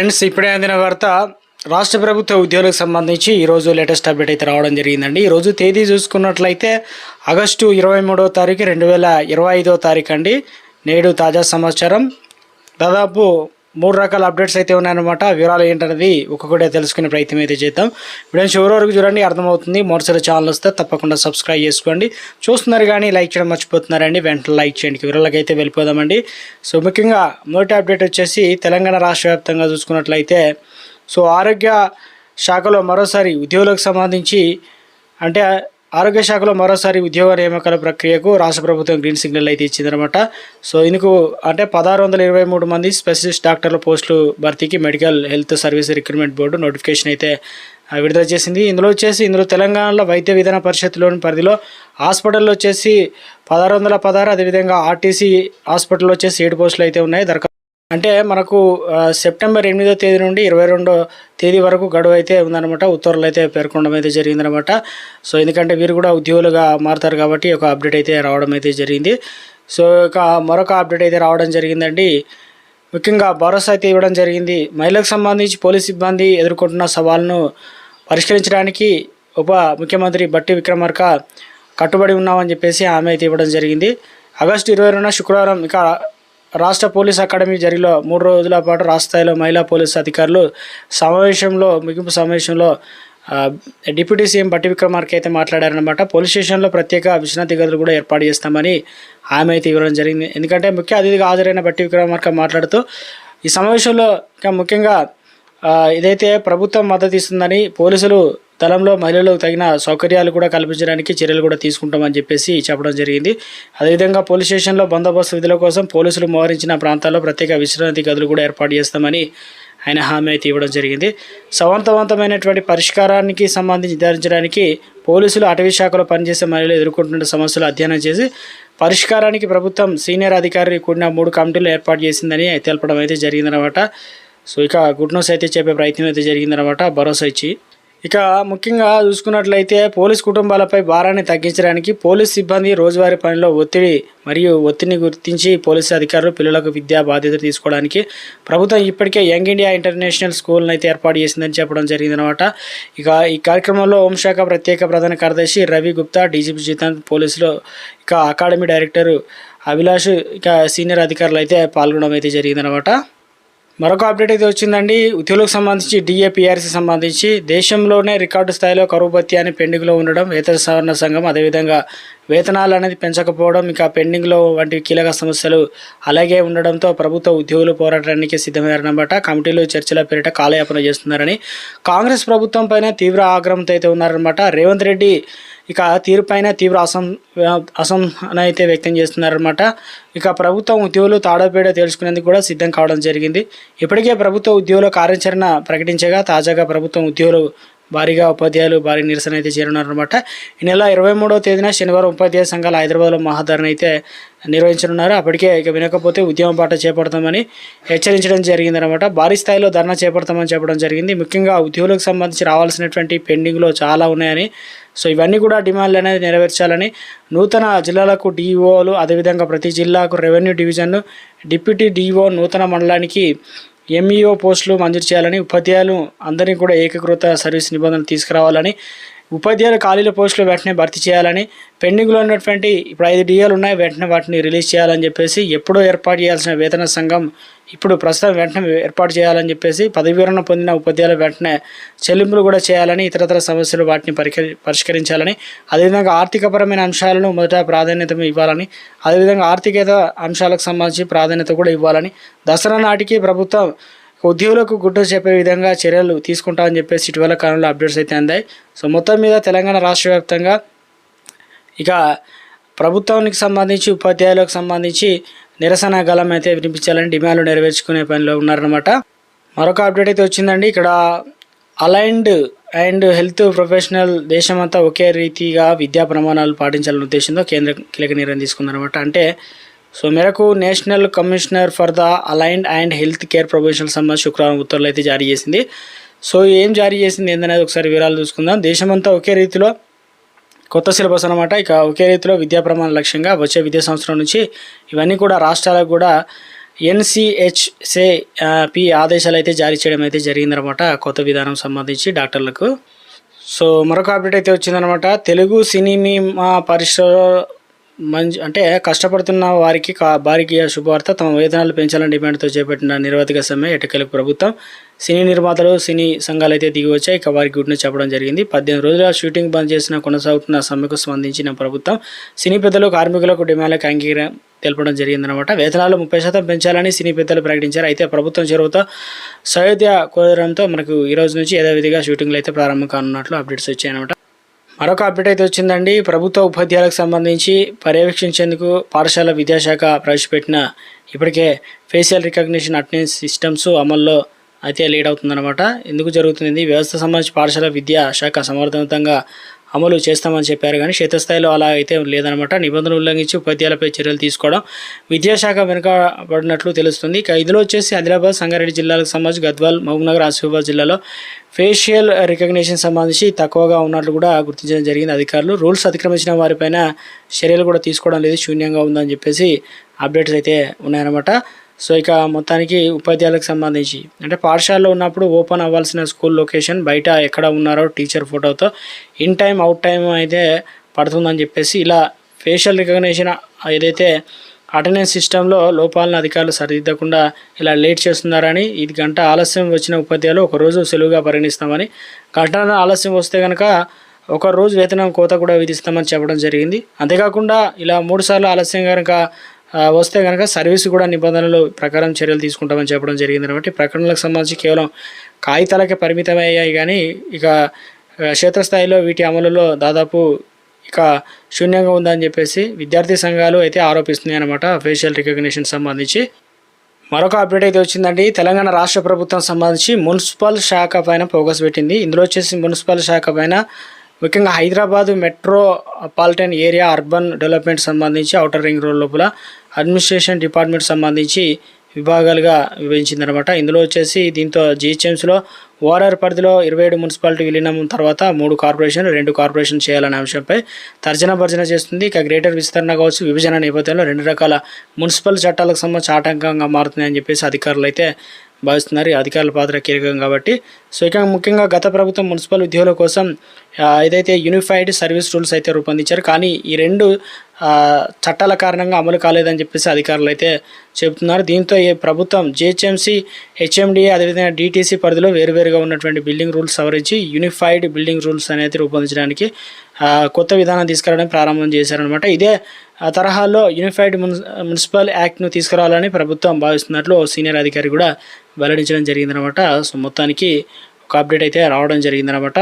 Friends ఇప్పుడే అందిన వార్త రాష్ట్ర ప్రభుత్వ ఉద్యోగులకు సంబంధించి ఈరోజు లేటెస్ట్ అప్డేట్ అయితే రావడం జరిగిందండి. ఈరోజు తేదీ చూసుకున్నట్లయితే ఆగస్టు ఇరవై మూడవ తారీఖు రెండు వేల ఇరవై ఐదవ తారీఖు అండి. నేడు తాజా సమాచారం. దాదాపు మూడు రకాల అప్డేట్స్ అయితే ఉన్నాయన్నమాట. వివరాలు ఏంటనేది ఒక్కొక్కటే తెలుసుకునే ప్రయత్నం అయితే చేద్దాం. వీడియో చివరి వరకు చూడండి అర్థమవుతుంది. మరోసారి ఛానల్ వస్తే తప్పకుండా సబ్స్క్రైబ్ చేసుకోండి. చూస్తున్నారు కానీ లైక్ చేయడం మర్చిపోతున్నారండి. వెంటనే లైక్ చేయండి. వివరాలకు అయితే వెళ్ళిపోదామండి. సో ముఖ్యంగా మొదటి అప్డేట్ వచ్చేసి తెలంగాణ రాష్ట్ర వ్యాప్తంగా చూసుకున్నట్లయితే సో ఆరోగ్య శాఖలో మరోసారి ఉద్యోగులకు సంబంధించి అంటే ఆరోగ్య శాఖలో మరోసారి ఉద్యోగ నియామకాల ప్రక్రియకు రాష్ట్ర ప్రభుత్వం గ్రీన్ సిగ్నల్ అయితే ఇచ్చిందనమాట సో ఇందుకు అంటే పదహారు వందల ఇరవై మూడు మంది స్పెషలిస్ట్ డాక్టర్ల పోస్టులు భర్తీకి medical health service recruitment board notification అయితే విడుదల చేసింది. ఇందులో వచ్చేసి ఇందులో తెలంగాణలో వైద్య విధాన పరిషత్లోని పరిధిలో హాస్పిటల్లో వచ్చేసి పదహారు వందల పదహారు అదేవిధంగా ఆర్టీసీ హాస్పిటల్లో వచ్చేసి ఏడు పోస్టులు అయితే ఉన్నాయి. దరఖాస్తు అంటే మనకు సెప్టెంబర్ ఎనిమిదో తేదీ నుండి ఇరవై రెండో తేదీ వరకు గడువు అయితే ఉందన్నమాట. ఉత్తర్వులు అయితే పేర్కొనడం అయితే జరిగిందనమాట సో ఎందుకంటే వీరు కూడా ఉద్యోగులుగా మారుతారు కాబట్టి ఒక అప్డేట్ అయితే రావడం అయితే జరిగింది. సో ఇక మరొక అప్డేట్ అయితే రావడం జరిగిందండి. ముఖ్యంగా భరోసా అయితే ఇవ్వడం జరిగింది. మహిళలకు సంబంధించి పోలీస్ సిబ్బంది ఎదుర్కొంటున్న సవాళ్ళను పరిష్కరించడానికి ఉప ముఖ్యమంత్రి బట్టి విక్రమార్క కట్టుబడి ఉన్నామని చెప్పేసి ఆమె అయితే ఇవ్వడం జరిగింది. ఆగస్టు ఇరవై రెండున శుక్రవారం ఇక రాష్ట్ర పోలీస్ అకాడమీ జరిగిలో మూడు రోజుల పాటు రాష్ట్ర స్థాయిలో మహిళా పోలీసు అధికారులు సమావేశంలో ముగింపు సమావేశంలో డిప్యూటీ సీఎం బట్టి విక్రమార్క అయితే మాట్లాడారనమాట పోలీస్ స్టేషన్లో ప్రత్యేక విశ్రాంతి గదులు కూడా ఏర్పాటు చేస్తామని ఆమె అయితే ఇవ్వడం జరిగింది. ఎందుకంటే ముఖ్య అతిథిగా హాజరైన బట్టి విక్రమార్క మాట్లాడుతూ ఈ సమావేశంలో ఇంకా ముఖ్యంగా ఇదైతే ప్రభుత్వం మద్దతు ఇస్తుందని పోలీసులు స్థలంలో మహిళలకు తగిన సౌకర్యాలు కూడా కల్పించడానికి చర్యలు కూడా తీసుకుంటామని చెప్పేసి చెప్పడం జరిగింది. అదేవిధంగా పోలీస్ స్టేషన్లో బందోబస్తు విధుల కోసం పోలీసులు మోహరించిన ప్రాంతాల్లో ప్రత్యేక విశ్రాంతి గదులు కూడా ఏర్పాటు చేస్తామని ఆయన హామీ అయితే ఇవ్వడం జరిగింది. సమర్థవంతమైనటువంటి పరిష్కారానికి సంబంధించి నిర్ధారించడానికి పోలీసులు అటవీ శాఖలో పనిచేసే మహిళలు ఎదుర్కొంటున్న సమస్యలు అధ్యయనం చేసి పరిష్కారానికి ప్రభుత్వం సీనియర్ అధికారి కూడిన మూడు కమిటీలు ఏర్పాటు చేసిందని తెలపడం అయితే జరిగిందనమాట సో ఇక గుడ్ న్యూస్ అయితే చెప్పే ప్రయత్నం అయితే జరిగిందనమాట భరోసా ఇచ్చి ఇక ముఖ్యంగా చూసుకున్నట్లయితే పోలీస్ కుటుంబాలపై భారాన్ని తగ్గించడానికి పోలీస్ సిబ్బంది రోజువారీ పనిలో ఒత్తిడి మరియు ఒత్తిడిని గుర్తించి పోలీసు అధికారులు పిల్లలకు విద్యా బాధ్యత తీసుకోవడానికి ప్రభుత్వం ఇప్పటికే యంగ్ ఇండియా ఇంటర్నేషనల్ స్కూల్ని అయితే ఏర్పాటు చేసిందని చెప్పడం జరిగిందనమాట ఇక ఈ కార్యక్రమంలో హోంశాఖ ప్రత్యేక ప్రధాన కార్యదర్శి రవి గుప్తా డీజీపీ జితాంత్ పోలీసులు ఇక అకాడమీ డైరెక్టర్ అభిలాష్ ఇక సీనియర్ అధికారులు అయితే పాల్గొనడం అయితే జరిగిందనమాట మరొక అప్డేట్ అయితే వచ్చిందండి. ఉద్యోగులకు సంబంధించి డిఏపిఆర్సి సంబంధించి దేశంలోనే రికార్డు స్థాయిలో కరువు భత్యాన్ని పెండింగ్లో ఉండడం వేతన సవరణ సంఘం అదేవిధంగా వేతనాలు అనేది పెంచకపోవడం ఇంకా పెండింగ్లో వంటి కీలక సమస్యలు అలాగే ఉండడంతో ప్రభుత్వ ఉద్యోగులు పోరాటానికి సిద్ధమయ్యారన్నమాట. కమిటీలు చర్చల పేరిట కాలయాపన చేస్తున్నారని కాంగ్రెస్ ప్రభుత్వం పైన తీవ్ర ఆగ్రహంతో అయితే ఉన్నారనమాట రేవంత్ రెడ్డి ఇక తీరుపైన తీవ్ర అసం అసంహన అయితే వ్యక్తం చేస్తున్నారనమాట ఇక ప్రభుత్వం ఉద్యోగులు తాడోపేడ తెలుసుకునేందుకు కూడా సిద్ధం కావడం జరిగింది. ఇప్పటికే ప్రభుత్వ ఉద్యోగుల కార్యాచరణ ప్రకటించగా తాజాగా ప్రభుత్వం ఉద్యోగులు భారీగా ఉపాధ్యాయులు భారీ నిరసన అయితే చేరున్నారనమాట ఈ నెల ఇరవై మూడవ తేదీన శనివారం ఉపాధ్యాయ సంఘాలు హైదరాబాద్లో మహాధరణ అయితే నిర్వహించనున్నారు. అప్పటికే ఇక వినకపోతే ఉద్యమం పాట చేపడతామని హెచ్చరించడం జరిగిందనమాట భారీ స్థాయిలో ధర్నా చేపడతామని చెప్పడం జరిగింది. ముఖ్యంగా ఉద్యోగులకు సంబంధించి రావాల్సినటువంటి పెండింగ్లో చాలా ఉన్నాయని సో ఇవన్నీ కూడా డిమాండ్లు అనేది నెరవేర్చాలని నూతన జిల్లాలకు డిఈఓలు అదేవిధంగా ప్రతి జిల్లాకు రెవెన్యూ డివిజన్ డిప్యూటీ డిఈఓ నూతన మండలానికి ఎంఈఓ పోస్టులు మంజూరు చేయాలని ఉపాధ్యాయులు అందరినీ కూడా ఏకీకృత సర్వీస్ నిబంధనలు తీసుకురావాలని ఉపాధ్యాయుల ఖాళీల పోస్టులు వెంటనే భర్తీ చేయాలని పెండింగ్లో ఉన్నటువంటి ఇప్పుడు ఐదు డిఏలు ఉన్నాయి వెంటనే వాటిని రిలీజ్ చేయాలని చెప్పేసి ఎప్పుడో ఏర్పాటు చేయాల్సిన వేతన సంఘం ఇప్పుడు ప్రస్తుతం వెంటనే ఏర్పాటు చేయాలని చెప్పేసి పదవి పొందిన ఉపాధ్యాయులు వెంటనే చెల్లింపులు కూడా చేయాలని ఇతరతర సమస్యలు వాటిని పరిష్కరించాలని అదేవిధంగా ఆర్థికపరమైన అంశాలను మొదట ప్రాధాన్యత ఇవ్వాలని అదేవిధంగా ఆర్థికేత అంశాలకు సంబంధించి ప్రాధాన్యత కూడా ఇవ్వాలని దసరా నాటికి ప్రభుత్వం ఉద్యోగులకు గుడ్డ చెప్పే విధంగా చర్యలు తీసుకుంటామని చెప్పేసి ఇటీవల కాలంలో అప్డేట్స్ అయితే అందాయి. సో మొత్తం మీద తెలంగాణ రాష్ట్ర వ్యాప్తంగా ఇక ప్రభుత్వానికి సంబంధించి ఉపాధ్యాయులకు సంబంధించి నిరసన గలం అయితే వినిపించాలని డిమాండ్లు నెరవేర్చుకునే పనిలో ఉన్నారనమాట మరొక అప్డేట్ అయితే వచ్చిందండి. ఇక్కడ అలైన్డ్ అండ్ హెల్త్ ప్రొఫెషనల్ దేశమంతా ఒకే రీతిగా విద్యా ప్రమాణాలు పాటించాలనే ఉద్దేశంతో కేంద్రం కీలక నిర్ణయం తీసుకుందనమాట అంటే సో మేరకు national commissioner for the allied and health care professional సంబంధించి శుక్రవారం ఉత్తర్వులు అయితే జారీ చేసింది. సో ఏం జారీ చేసింది ఏందనేది ఒకసారి వివరాలు చూసుకుందాం. దేశమంతా ఒకే రీతిలో కొత్త సిలబస్ అనమాట ఇక ఒకే రీతిలో విద్యా ప్రమాణ లక్ష్యంగా వచ్చే విద్యా సంవత్సరం నుంచి ఇవన్నీ కూడా రాష్ట్రాలకు కూడా ఎన్సిహెచ్సే పి ఆదేశాలు అయితే జారీ చేయడం అయితే జరిగిందనమాట కొత్త విధానం సంబంధించి డాక్టర్లకు. సో మరొక అప్డేట్ అయితే వచ్చిందనమాట తెలుగు సినిమా పరిశ్రమ మంచి అంటే కష్టపడుతున్న వారికి కా శుభవార్త తమ వేతనాలు పెంచాలని డిమాండ్తో చేపట్టిన నిరవధిక సమ్మె ఎటకెలకు ప్రభుత్వం. సినీ నిర్మాతలు సినీ సంఘాలు అయితే దిగి వచ్చాయి ఇక వారికి గుడ్ని చెప్పడం జరిగింది. పద్దెనిమిది రోజుల షూటింగ్ బంద్ చేసిన కొనసాగుతున్న సమ్మెకు స్పందించిన ప్రభుత్వం సినీ పెద్దలు కార్మికులకు డిమాండ్లకు అంగీకారం తెలపడం జరిగిందనమాట వేతనాలు ముప్పై శాతం పెంచాలని సినీ పెద్దలు ప్రకటించారు. అయితే ప్రభుత్వం చెరువుతో సయోధ్య కోరడంతో మనకు ఈ రోజు నుంచి యథావిధిగా షూటింగ్లు అయితే ప్రారంభం కానున్నట్లు అప్డేట్స్ వచ్చాయన్నమాట. మరొక అప్డేట్ అయితే వచ్చిందండి. ప్రభుత్వ ఉపాధ్యాయులకు సంబంధించి పర్యవేక్షించేందుకు పాఠశాల విద్యాశాఖ ప్రవేశపెట్టిన ఇప్పటికే ఫేషియల్ రికగ్నిషన్ అటెండెన్స్ సిస్టమ్స్ అమల్లో అయితే లీడ్ అవుతుందన్నమాట. ఎందుకు జరుగుతుంది వ్యవస్థ సంబంధించి పాఠశాల విద్యా శాఖ సమర్థవంతంగా అమలు చేస్తామని చెప్పారు. కానీ క్షేత్రస్థాయిలో అలా అయితే లేదనమాట నిబంధనలు ఉల్లంఘించి ఉపాధ్యాయులపై చర్యలు తీసుకోవడం విద్యాశాఖ వెనుకబడినట్లు తెలుస్తుంది. ఇక ఇందులో వచ్చేసి ఆదిలాబాద్ సంగారెడ్డి జిల్లాలకు సంబంధించి గద్వాల్ మహబూబ్నగర్ ఆసిఫాబాద్ జిల్లాలో ఫేషియల్ రికగ్నిషన్ సంబంధించి తక్కువగా ఉన్నట్లు కూడా గుర్తించడం జరిగింది. అధికారులు రూల్స్ అతిక్రమించిన వారిపైన చర్యలు కూడా తీసుకోవడం లేదు. శూన్యంగా ఉందని చెప్పేసి అప్డేట్స్ అయితే ఉన్నాయన్నమాట. సో ఇక మొత్తానికి ఉపాధ్యాయులకు సంబంధించి అంటే పాఠశాలలో ఉన్నప్పుడు ఓపెన్ అవ్వాల్సిన స్కూల్ లొకేషన్ బయట ఎక్కడ ఉన్నారో టీచర్ ఫోటోతో ఇన్ టైం అవుట్ టైం అయితే పడుతుందని చెప్పేసి ఇలా ఫేషియల్ రికగ్నిషన్ ఏదైతే అటెండెన్స్ సిస్టంలో లోపాలను అధికారులు సరిదిద్దకుండా ఇలా లేట్ చేస్తున్నారని ఇది గంట ఆలస్యం వచ్చిన ఉపాధ్యాయులు ఒక రోజు సెలవుగా పరిగణిస్తామని గంట ఆలస్యం వస్తే కనుక ఒక రోజు వేతనం కోత కూడా విధిస్తామని చెప్పడం జరిగింది. అంతేకాకుండా ఇలా మూడు సార్లు ఆలస్యం కనుక వస్తే కనుక సర్వీస్ కూడా నిబంధనలు ప్రకారం చర్యలు తీసుకుంటామని చెప్పడం జరిగింది. కాబట్టి ప్రకటనలకు సంబంధించి కేవలం కాగితాలకే పరిమితమయ్యాయి కానీ ఇక క్షేత్రస్థాయిలో వీటి అమలులో దాదాపు ఇక శూన్యంగా ఉందని చెప్పేసి విద్యార్థి సంఘాలు అయితే ఆరోపిస్తున్నాయి అనమాట ఫేషియల్ రికగ్నిషన్ సంబంధించి. మరొక అప్డేట్ అయితే వచ్చిందండి. తెలంగాణ రాష్ట్ర ప్రభుత్వం సంబంధించి మున్సిపల్ శాఖ పైన ఫోకస్ పెట్టింది. ఇందులో వచ్చేసి మున్సిపల్ శాఖ పైన ముఖ్యంగా Hyderabad metropolitan area urban development సంబంధించి అవుటర్ రింగ్ రోడ్ లోపల అడ్మినిస్ట్రేషన్ డిపార్ట్మెంట్ సంబంధించి విభాగాలుగా విభజించిందనమాట ఇందులో వచ్చేసి దీంతో జిహెచ్ఎంసీలో ఓఆర్ఆర్ పరిధిలో ఇరవై ఏడు మున్సిపాలిటీ విలీనం తర్వాత మూడు కార్పొరేషన్ రెండు కార్పొరేషన్ చేయాలనే అంశంపై తర్జన భర్జన చేస్తుంది. ఇక గ్రేటర్ విస్తరణ కావచ్చు విభజన నేపథ్యంలో రెండు రకాల మున్సిపల్ చట్టాలకు సంబంధించి ఆటంకంగా మారుతున్నాయని చెప్పేసి అధికారులు అయితే భావిస్తున్నారు. అధికారుల పాత్ర కీలకం కాబట్టి. సో ఇక ముఖ్యంగా గత ప్రభుత్వం మున్సిపల్ ఉద్యోగుల కోసం ఏదైతే యూనిఫైడ్ సర్వీస్ రూల్స్ అయితే రూపొందించారు కానీ ఈ రెండు చట్టాల కారణంగా అమలు కాలేదని చెప్పేసి అధికారులు అయితే చెబుతున్నారు. దీంతో ఈ ప్రభుత్వం జిహెచ్ఎంసీ హెచ్ఎండిఏ అదేవిధంగా డిటీసీ పరిధిలో వేరువేరుగా ఉన్నటువంటి బిల్డింగ్ రూల్స్ సవరించి యూనిఫైడ్ బిల్డింగ్ రూల్స్ అనేది రూపొందించడానికి కొత్త విధానం తీసుకురావడం ప్రారంభం చేశారనమాట ఇదే ఆ తరహాలో యూనిఫైడ్ మున్సి మున్సిపల్ యాక్ట్ను తీసుకురావాలని ప్రభుత్వం భావిస్తున్నట్లు సీనియర్ అధికారి కూడా వెల్లడించడం జరిగిందనమాట సో మొత్తానికి ఒక అప్డేట్ అయితే రావడం జరిగిందనమాట